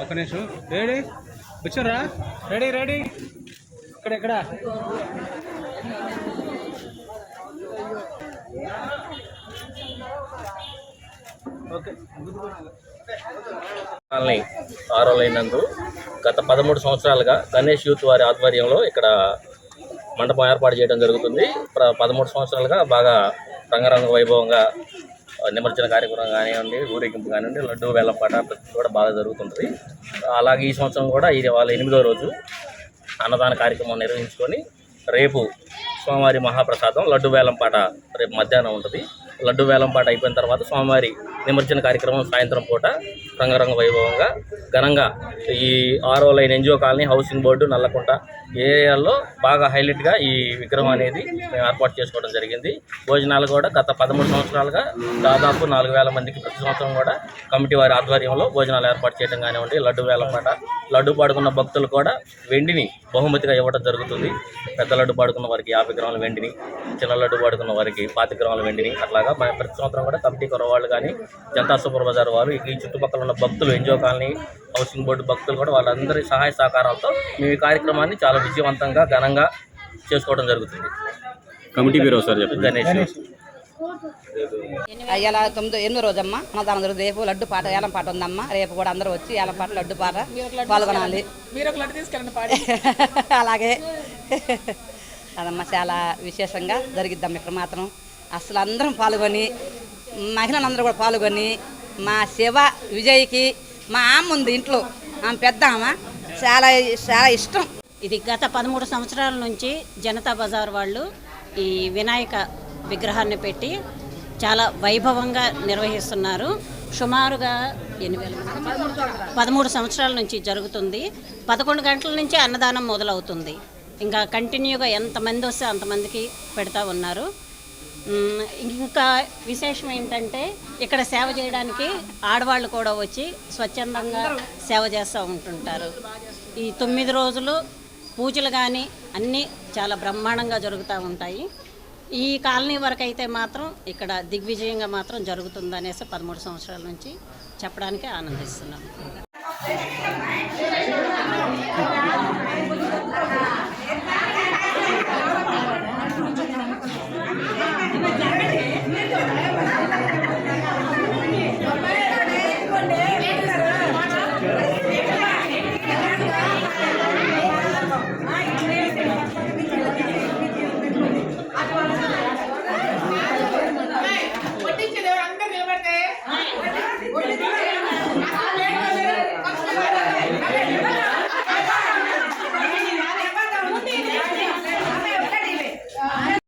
ఒక నిమిషం. రెడీ? వచ్చారా రెడీ రెడీ. ఇక్కడ ఇక్కడ. ఓకే. కాలనీ ఆరో నందు గత పదమూడు సంవత్సరాలుగా గణేష్ యూత్ వారి ఆధ్వర్యంలో ఇక్కడ మండపం ఏర్పాటు చేయడం జరుగుతుంది. ప్ర- పదమూడు సంవత్సరాలుగా బాగా రంగరంగ వైభవంగా నిమజ్జన కార్యక్రమం కానివ్వండి ఊరేగింపు కానివ్వండి లడ్డు వేలంపాట ప్రతి కూడా బాగా జరుగుతుంటుంది. అలాగే ఈ సంవత్సరం కూడా ఇది వాళ్ళ ఎనిమిదో రోజు అన్నదాన కార్యక్రమం నిర్వహించుకొని రేపు స్వామివారి మహాప్రసాదం లడ్డు వేలంపాట రేపు మధ్యాహ్నం ఉంటుంది. లడ్డు వేలంపాట అయిపోయిన తర్వాత స్వామివారి నిమజ్జన కార్యక్రమం సాయంత్రం పూట రంగరంగ వైభవంగా ఘనంగా ఈ ఆరో line NGO colony housing board Nallakunta ఏరియాల్లో బాగా హైలైట్గా ఈ విగ్రహం అనేది మేము ఏర్పాటు చేసుకోవడం జరిగింది. భోజనాలు కూడా గత పదమూడు సంవత్సరాలుగా దాదాపు నాలుగు వేల మందికి ప్రతి సంవత్సరం కూడా కమిటీ వారి ఆధ్వర్యంలో భోజనాలు ఏర్పాటు చేయడం కానివ్వండి లడ్డు వేలంపాట లడ్డు పాడుకున్న భక్తులు కూడా వెండిని బహుమతిగా ఇవ్వడం జరుగుతుంది. పెద్ద లడ్డు పాడుకున్న వారికి యాభై గ్రాముల వెండిని చిన్న లడ్డు పాడుకున్న వారికి పాతి గ్రాముల వెండిని అట్లాగా ప్రతి సంవత్సరం కూడా కమిటీ కురవాళ్ళు కానీ జనతా సూపర్ బజార్ వారు ఈ చుట్టుపక్కల ఉన్న భక్తులు ఎన్జిఓ కాలనీ హౌసింగ్ బోర్డు భక్తులు కూడా వాళ్ళందరి సహాయ సహకారాలతో మేము ఈ కార్యక్రమాన్ని చాలా విజయవంతంగా ఘనంగా చేసుకోవడం జరుగుతుంది. కమిటీ పేరు చెప్పండి. గణేష్ అయ్యాల తొమ్మిది ఎనిమిది రోజమ్మ అన్నదానం జరుగుతుంది రేపు లడ్డు పాట ఏలం పాట ఉందమ్మా. రేపు కూడా అందరూ వచ్చి ఏలం పాట లడ్డు పాట పాల్గొనాలి. అలాగే. అదమ్మా చాలా విశేషంగా జరిగిద్దమ్మా ఇక్కడ మాత్రం. అసలు అందరం పాల్గొని మహిళలందరూ కూడా పాల్గొని మా శివ విజయ్కి మా అమ్మ ఉంది ఇంట్లో. ఆమె పెద్ద ఆమె. చాలా చాలా ఇష్టం. ఇది గత పదమూడు సంవత్సరాల నుంచి జనతా బజార్ వాళ్ళు ఈ వినాయక విగ్రహాన్ని పెట్టి చాలా వైభవంగా నిర్వహిస్తున్నారు. సుమారుగా ఎన్ని వేల పదమూడు సంవత్సరాల నుంచి జరుగుతుంది. పదకొండు గంటల నుంచి అన్నదానం మొదలవుతుంది. ఇంకా కంటిన్యూగా ఎంతమంది వస్తే అంతమందికి పెడతా ఉన్నారు. ఇంకా విశేషం ఏంటంటే ఇక్కడ సేవ చేయడానికి ఆడవాళ్ళు కూడా వచ్చి స్వచ్ఛందంగా సేవ చేస్తూ ఉంటుంటారు. ఈ తొమ్మిది రోజులు పూజలు కానీ అన్నీ చాలా బ్రహ్మాండంగా జరుగుతూ ఉంటాయి. ఈ కాలనీ వరకు అయితే మాత్రం ఇక్కడ దిగ్విజయంగా మాత్రం జరుగుతుందనేసి పదమూడు సంవత్సరాల నుంచి చెప్పడానికి ఆనందిస్తున్నాం.